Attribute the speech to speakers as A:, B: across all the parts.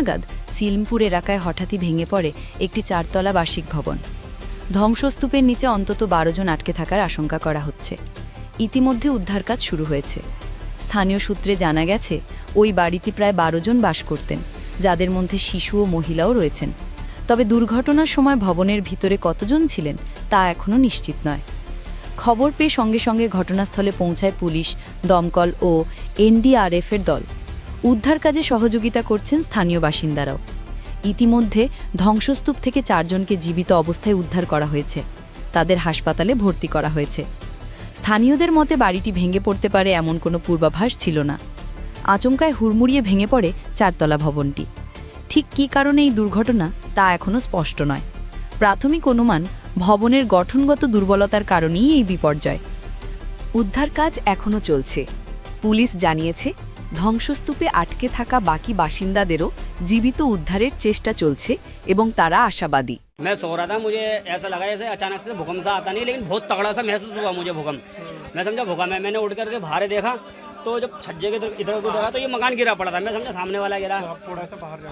A: নাগাদ সিলমপুর এলাকায় হঠাৎই ভেঙে পড়ে একটি চারতলা বার্ষিক ভবন। ধ্বংসস্তূপের নিচে অন্তত বারো জন আটকে থাকার আশঙ্কা করা হচ্ছে। ইতিমধ্যে উদ্ধার কাজ শুরু হয়েছে। স্থানীয় সূত্রে জানা গেছে, ওই বাড়িতে প্রায় বারো জন বাস করতেন, যাদের মধ্যে শিশু ও মহিলাও রয়েছেন। তবে দুর্ঘটনার সময় ভবনের ভিতরে কতজন ছিলেন, তা এখনও নিশ্চিত নয়। খবর পেয়ে সঙ্গে সঙ্গে ঘটনাস্থলে পৌঁছায় পুলিশ, দমকল ও এনডিআরএফের দল। উদ্ধার কাজে সহযোগিতা করছেন স্থানীয় বাসিন্দারাও। ইতিমধ্যে ধ্বংসস্তূপ থেকে চারজনকে জীবিত অবস্থায় উদ্ধার করা হয়েছে। তাদের হাসপাতালে ভর্তি করা হয়েছে। স্থানীয়দের মতে বাড়িটি ভেঙে পড়তে পারে এমন কোনো পূর্বাভাস ছিল না। আচমকায় হুড়মুড়িয়ে ভেঙে পড়ে চারতলা ভবনটি। ঠিক কী কারণে এই দুর্ঘটনা তা এখনও স্পষ্ট নয়। প্রাথমিক অনুমান ভবনের গঠনগত দুর্বলতার কারণেই এই বিপর্যয়।
B: উদ্ধার কাজ এখনও চলছে। পুলিশ জানিয়েছে ধ্বংসস্তূপে আটকে থাকা বাকি বাসিন্দাদেরও জীবিত উদ্ধারের চেষ্টা চলছে এবং তারা আশাবাদী
C: मैं सो रहा था मुझे ऐसा लगा जैसे अचानक से भूकंप सा आता नहीं लेकिन बहुत तगड़ा सा महसूस हुआ मुझे भूकंप मैं समझा भूकंप है मैंने उठ करके बाहर देखा तो जब छज्जे के इधर इधर उधर देखा तो ये मकान गिरा पड़ा था मैं समझा सामने वाला गिरा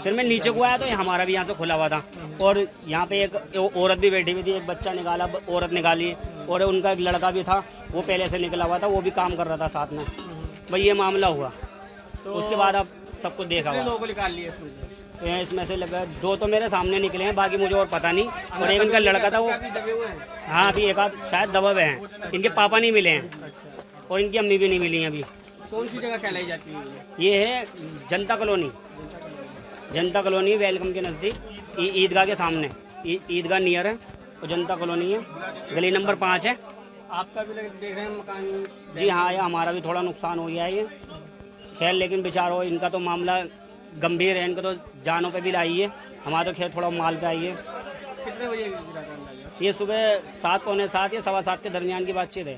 C: फिर मैं नीचे को आया तो ये हमारा भी यहाँ से खुला हुआ था और यहाँ पे एक एक औरत भी बैठी हुई थी एक बच्चा निकाला औरत निकाली और उनका एक लड़का भी था वो पहले से निकला हुआ था वो भी काम कर रहा था साथ में भाई ये मामला हुआ तो उसके बाद आप सबको देखा
D: लोगों को निकाल लिए इसमें से?
C: इसमें से लगा दो तो मेरे सामने निकले हैं बाकी मुझे और पता नहीं। और एक इनका लड़का था वो
D: हैं।
C: अभी एक आध शायद दबे हुए हैं। इनके पापा नहीं मिले हैं। और इनकी अम्मी भी नहीं मिली हैं अभी।
D: कौन सी जगह कहलाई जाती है ये?
C: है जनता कॉलोनी। जनता कॉलोनी। वेलकम के नज़दीक। ईदगाह के सामने। ईदगाह नियर है। और जनता कॉलोनी है। गली नंबर पाँच है।
D: आपका भी देख रहे हैं मकान?
C: जी हाँ ये हमारा भी थोड़ा नुकसान हो गया है ये। खैर लेकिन बेचारो इनका तो मामला गंभीर है इनका तो जानों पे भी लाई है हमारा तो खैर थोड़ा माल पे आई है
D: कितने बजे गिरा था अंदाजा
C: ये सुबह सात पौने सात या सवा सात के दरमियान की बातचीत है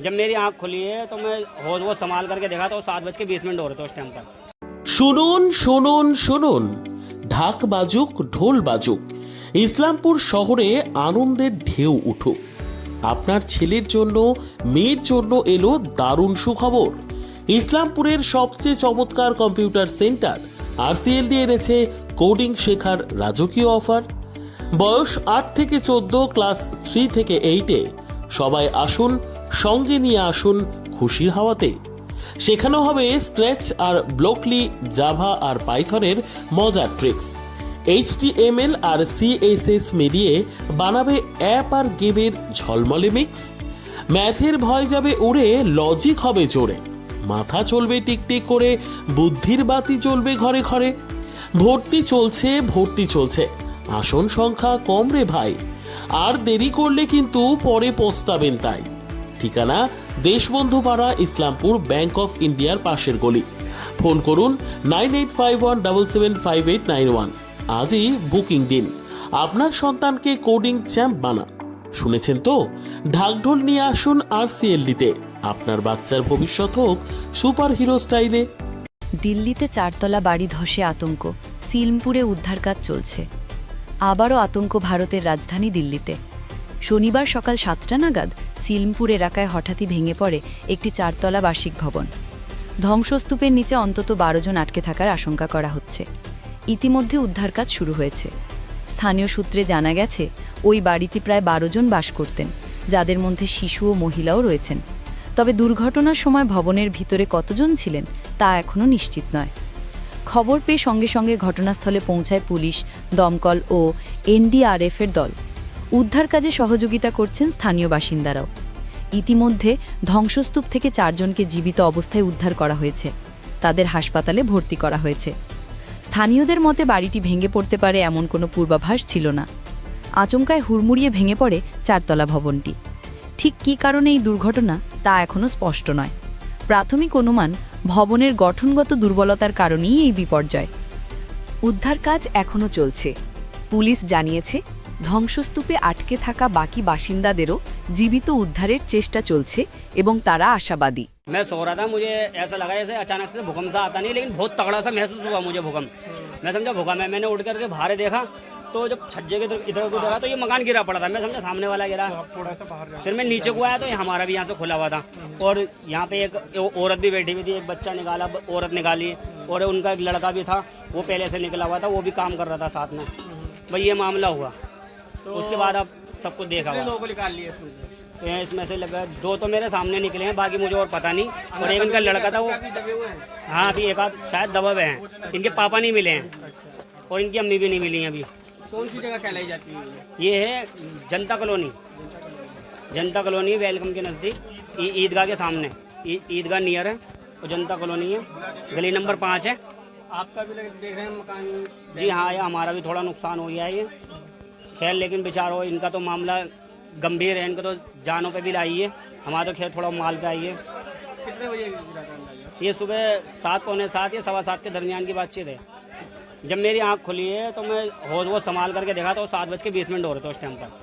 C: जब मेरी आंख खुली है तो मैं होश वो संभाल करके देखा तो सात बज के बीस मिनट हो रहे थे उस टाइम पर
E: শুনুন শুনুন শুনুন ঢাক বাজুক ঢোল বাজুক ইসলামপুর শহরে আনন্দের ঢেউ উঠুক আপনার ছেলের জন্য মেয়ের জন্য এলো দারুণ সুখবর ইসলামপুরের সবচেয়ে চমৎকার কম্পিউটার সেন্টার। আরসিএল দিয়ে এনেছে কোডিং শেখার রাজকীয় অফার। বয়স আট থেকে চোদ্দ, ক্লাস থ্রি থেকে এইটে। সবাই আসুন, সঙ্গে নিয়ে আসুন খুশির হাওয়াতে। শেখানো হবে স্ক্র্যাচ আর ব্লকলি, জাভা আর পাইথনের মজার ট্রিক্স। এইচটিএমএল আর সিএসএস মিলিয়ে বানাবে অ্যাপ আর গেমের ঝলমলে মিক্স। ম্যাথের ভয় যাবে উড়ে, লজিক হবে জোরে। মাথা চলবে টিকটিক করে, বুদ্ধির বাতি চলবে ঘরে ঘরে। ভর্তি চলছে ভর্তি চলছে। আসন সংখ্যা কম রে ভাই। আর দেরি করলে কিন্তু পরে পস্তাবেন তাই। ঠিকানা দেশবন্ধু পাড়া ইসলামপুর ব্যাংক অফ ইন্ডিয়ার পাশের গলি। ফোন করুন nine eight five one double seven five eight nine one. আজই বুকিং দিন। আপনার সন্তানকে কোডিং চ্যাম্প বানা। শুনেছেন তো? ঢাকঢোল নিয়ে আসুন আর সিএলডিতে আপনার বাচ্চার ভবিষ্যৎ হোক সুপার হিরো স্টাইলে।
A: দিল্লিতে চারতলা বাড়ি ধসে আতঙ্ক, সিলমপুরে উদ্ধার কাজ চলছে। আবারও আতঙ্ক ভারতের রাজধানী দিল্লিতে। শনিবার সকাল সাতটা নাগাদ সিলমপুর এলাকায় হঠাৎই ভেঙে পড়ে একটি চারতলা বার্ষিক ভবন। ধ্বংসস্তূপের নিচে অন্তত বারো জন আটকে থাকার আশঙ্কা করা হচ্ছে। ইতিমধ্যে উদ্ধার কাজ শুরু হয়েছে। স্থানীয় সূত্রে জানা গেছে, ওই বাড়িতে প্রায় বারো জন বাস করতেন, যাদের মধ্যে শিশু ও মহিলাও রয়েছেন। তবে দুর্ঘটনার সময় ভবনের ভিতরে কতজন ছিলেন, তা এখনও নিশ্চিত নয়। খবর পেয়ে সঙ্গে সঙ্গে ঘটনাস্থলে পৌঁছায় পুলিশ, দমকল ও এনডিআরএফের দল। উদ্ধার কাজে সহযোগিতা করছেন স্থানীয় বাসিন্দারাও। ইতিমধ্যে ধ্বংসস্তূপ থেকে চারজনকে জীবিত অবস্থায় উদ্ধার করা হয়েছে। তাদের হাসপাতালে ভর্তি করা হয়েছে। স্থানীয়দের মতে বাড়িটি ভেঙে পড়তে পারে এমন কোনো পূর্বাভাস ছিল না। আচমকায় হুড়মুড়িয়ে ভেঙে পড়ে চারতলা ভবনটি। ঠিক কী কারণে এই দুর্ঘটনা, তা এখনও স্পষ্ট নয়। প্রাথমিক অনুমান, ভবনের গঠনগত দুর্বলতার কারণেই এই বিপর্যয়।
B: উদ্ধার কাজ এখনও চলছে। পুলিশ জানিয়েছে ধ্বংসস্তূপে আটকে থাকা বাকি বাসিন্দাদেরও জীবিত উদ্ধারের চেষ্টা চলছে এবং তারা আশাবাদী
C: मैं सो रहा था मुझे ऐसा लगा जैसे अचानक से भूकंप सा आता नहीं लेकिन बहुत तगड़ा सा महसूस हुआ मुझे भूकंप मैं समझा भूकंप है मैंने उठ करके बाहर देखा तो जब छज्जे के इधर इधर को देखा तो ये मकान गिरा पड़ा था मैं समझा सामने वाला गिरा फिर मैं नीचे को आया तो ये हमारा भी यहाँ से खुला हुआ था और यहाँ पे एक एक औरत भी बैठी हुई थी एक बच्चा निकाला ब- औरत निकाली और उनका एक लड़का भी था वो पहले से निकला हुआ था वो भी काम कर रहा था साथ में भाई ये मामला हुआ तो उसके बाद आप सबको देखा
D: लोगों को निकाल लिए इसमें से।
C: तो इसमें से लगा दो तो मेरे सामने निकले हैं बाकी मुझे और पता नहीं। और एक इनका लड़का था वो
D: हैं।
C: हाँ अभी एक आध शायद दबे हुए हैं। इनके पापा नहीं मिले हैं। और इनकी अम्मी भी नहीं मिली हैं अभी।
D: कौन सी जगह कहलाई जाती है? ये?
C: ये है जनता कॉलोनी। जनता कॉलोनी वेलकम के नज़दीक। ईदगाह के सामने। ईदगाह नियर है। और जनता कॉलोनी है। गली नंबर पाँच है।
D: आपका भी देख रहे हैं मकान?
C: जी हाँ ये हमारा भी थोड़ा नुकसान हो गया है ये। खैर लेकिन बेचारो इनका तो मामला गंभीर है इनको तो जानों पे भी लाई है हमारा तो खैर थोड़ा माल पे आई है
D: कितने बजे
C: ये सुबह सात पौने सात या सवा सात के दरमियान की बातचीत है। जब मेरी आँख खुली है तो मैं होश वो संभाल करके देखा तो सात बज के बीस मिनट हो रहे थे उस टाइम पर।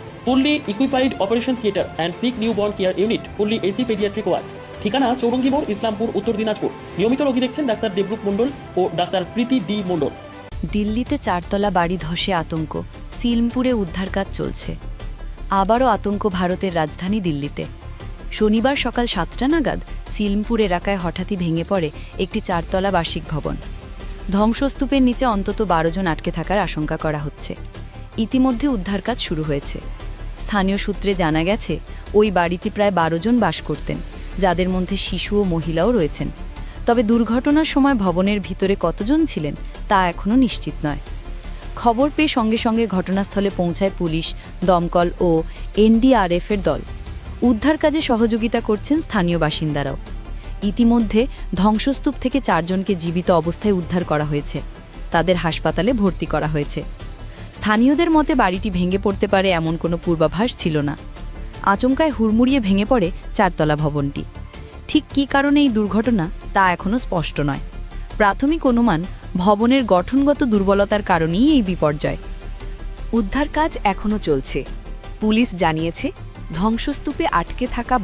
E: fully equipped operation theatre and sick new born care unit fully AC paediatric ward ঠিকানা চৌরঙ্গি মোড়, ইসলামপুর, উত্তর দিনাজপুর। নিয়মিত রোগী দেখছেন ডাক্তার দেবরূপ মণ্ডল ও ডাক্তার প্রীতি ডি মণ্ডল।
A: দিল্লিতে চারতলা বাড়ি ধসে আতঙ্ক, সিলমপুরে উদ্ধার কাজ চলছে। আবারও আতঙ্ক ভারতের রাজধানী দিল্লিতে। শনিবার সকাল সাতটা নাগাদ সিলমপুর এলাকায় হঠাৎই ভেঙে পড়ে একটি চারতলা বার্ষিক ভবন। ধ্বংসস্তূপের নিচে অন্তত বারো জন আটকে থাকার আশঙ্কা করা হচ্ছে। ইতিমধ্যে উদ্ধার কাজ শুরু হয়েছে। স্থানীয় সূত্রে জানা গেছে, ওই বাড়িতে প্রায় বারো জন বাস করতেন, যাদের মধ্যে শিশু ও মহিলাও রয়েছেন। তবে দুর্ঘটনার সময় ভবনের ভিতরে কতজন ছিলেন, তা এখনও নিশ্চিত নয়। খবর পেয়ে সঙ্গে সঙ্গে ঘটনাস্থলে পৌঁছায় পুলিশ, দমকল ও এনডিআরএফের দল। উদ্ধার কাজে সহযোগিতা করছেন স্থানীয় বাসিন্দারাও। ইতিমধ্যে ধ্বংসস্তূপ থেকে চারজনকে জীবিত অবস্থায় উদ্ধার করা হয়েছে। তাদের হাসপাতালে ভর্তি করা হয়েছে। স্থানীয়দের মতে বাড়িটি ভেঙে পড়তে পারে এমন কোনো পূর্বাভাস ছিল না। আচমকায় হুড়মুড়িয়ে ভেঙে পড়ে চারতলা ভবনটি। ঠিক কী কারণে এই দুর্ঘটনা, তা এখনও স্পষ্ট নয়। প্রাথমিক অনুমান, ভবনের গঠনগত দুর্বলতার কারণেই এই বিপর্যয়।
B: উদ্ধার কাজ এখনও চলছে। পুলিশ জানিয়েছে, ধ্বংসস্তূপে আটকে থাকা